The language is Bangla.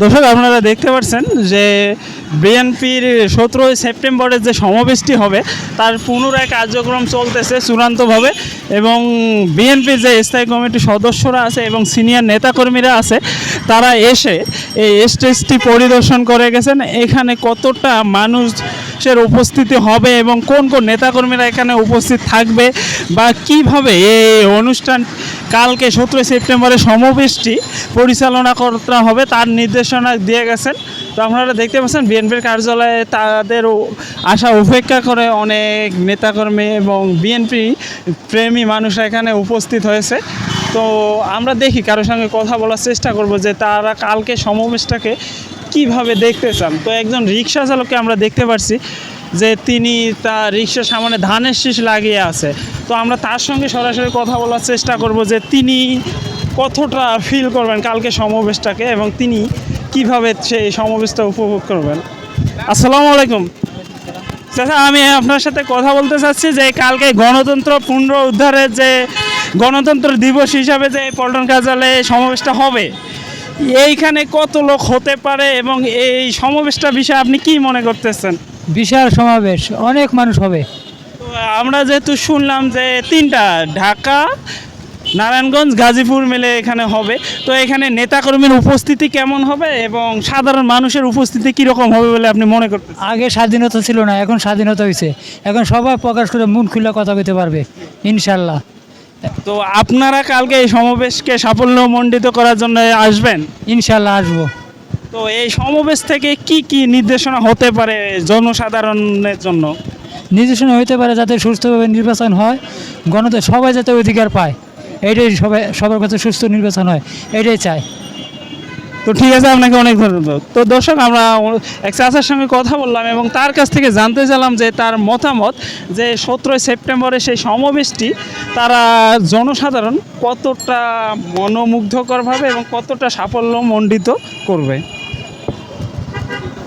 দর্শক, আপনারা দেখতে পাচ্ছেন যে বিএনপির সতেরোই সেপ্টেম্বরের যে সমাবেশটি হবে, তার পুনরায় কার্যক্রম চলতেছে চূড়ান্তভাবে এবং বিএনপির যে স্থায়ী কমিটির সদস্যরা আছে এবং সিনিয়র নেতাকর্মীরা আছে, তারা এসে এই স্টেজটি পরিদর্শন করে গেছেন। এখানে কতটা মানুষের উপস্থিতি হবে এবং কোন কোন নেতাকর্মীরা এখানে উপস্থিত থাকবে বা কীভাবে এই অনুষ্ঠান কালকে সতেরোই সেপ্টেম্বরে সমাবেশটি পরিচালনা করা হবে, তার নির্দেশনা দিয়ে গেছেন। তো আপনারা দেখতে পাচ্ছেন, বিএনপির কার্যালয়ে তাদের আশা উপেক্ষা করে অনেক নেতাকর্মী এবং বিএনপি প্রেমী মানুষ এখানে উপস্থিত হয়েছে। তো আমরা দেখি কারোর সঙ্গে কথা বলার চেষ্টা করব যে তারা কালকে সমাবেশটাকে কীভাবে দেখতে চান। তো একজন রিক্সা চালককে আমরা দেখতে পাচ্ছি যে তিনি তার রিক্সার সামনে ধানের শীষ লাগিয়ে আছে। তো আমরা তার সঙ্গে সরাসরি কথা বলার চেষ্টা করব যে তিনি কতটা ফিল করবেন কালকে সমাবেশটাকে এবং তিনি কীভাবে সেই সমাবেশটা উপভোগ করবেন। আসসালামু আলাইকুম। চাচা, আমি আপনার সাথে কথা বলতে চাচ্ছি যে কালকে গণতন্ত্র পুনরুদ্ধারের যে গণতন্ত্র দিবস হিসাবে যে পল্টন কার্যালয়ে সমাবেশটা হবে, এইখানে কত লোক হতে পারে এবং এই সমাবেশটা বিষয়ে আপনি কি মনে করতেছেন? বিশাল সমাবেশ অনেক মানুষ হবে। আমরা যেহেতু শুনলাম যে তিনটা ঢাকা নারায়ণগঞ্জ গাজীপুর মিলে এখানে হবে তো এখানে নেতাকর্মীর উপস্থিতি কেমন হবে এবং সাধারণ মানুষের উপস্থিতি কীরকম হবে বলে আপনি মনে করতেছেন? আগে স্বাধীনতা ছিল না এখন স্বাধীনতা হয়েছে এখন সবাই প্রকাশ করে মন খুলে কথা বলতে পারবে ইনশাল্লাহ তো আপনারা কালকে এই সমাবেশকে সাফল্যমণ্ডিত করার জন্য আসবেন? ইনশাল্লাহ আসব। তো এই সমাবেশ থেকে কি কি নির্দেশনা হতে পারে জনসাধারণের জন্য? নির্দেশনা হইতে পারে যাতে সুস্থভাবে নির্বাচন হয় গণত সবাই যাতে অধিকার পায়। এইটাই সবাই সবার কাছে সুস্থ নির্বাচন হয় এটাই চাই। তো ঠিক আছে আপনাকে অনেক ধন্যবাদ। তো দর্শক আমরা এক চাচার সঙ্গে কথা বললাম এবং তার কাছ থেকে জানতে চাইলাম যে তার মতামত যে সতেরোই সেপ্টেম্বরে সেই সমাবেশটি তারা জনসাধারণ কতটা মনোমুগ্ধকরভাবে এবং কতটা সাফল্যমণ্ডিত করবে?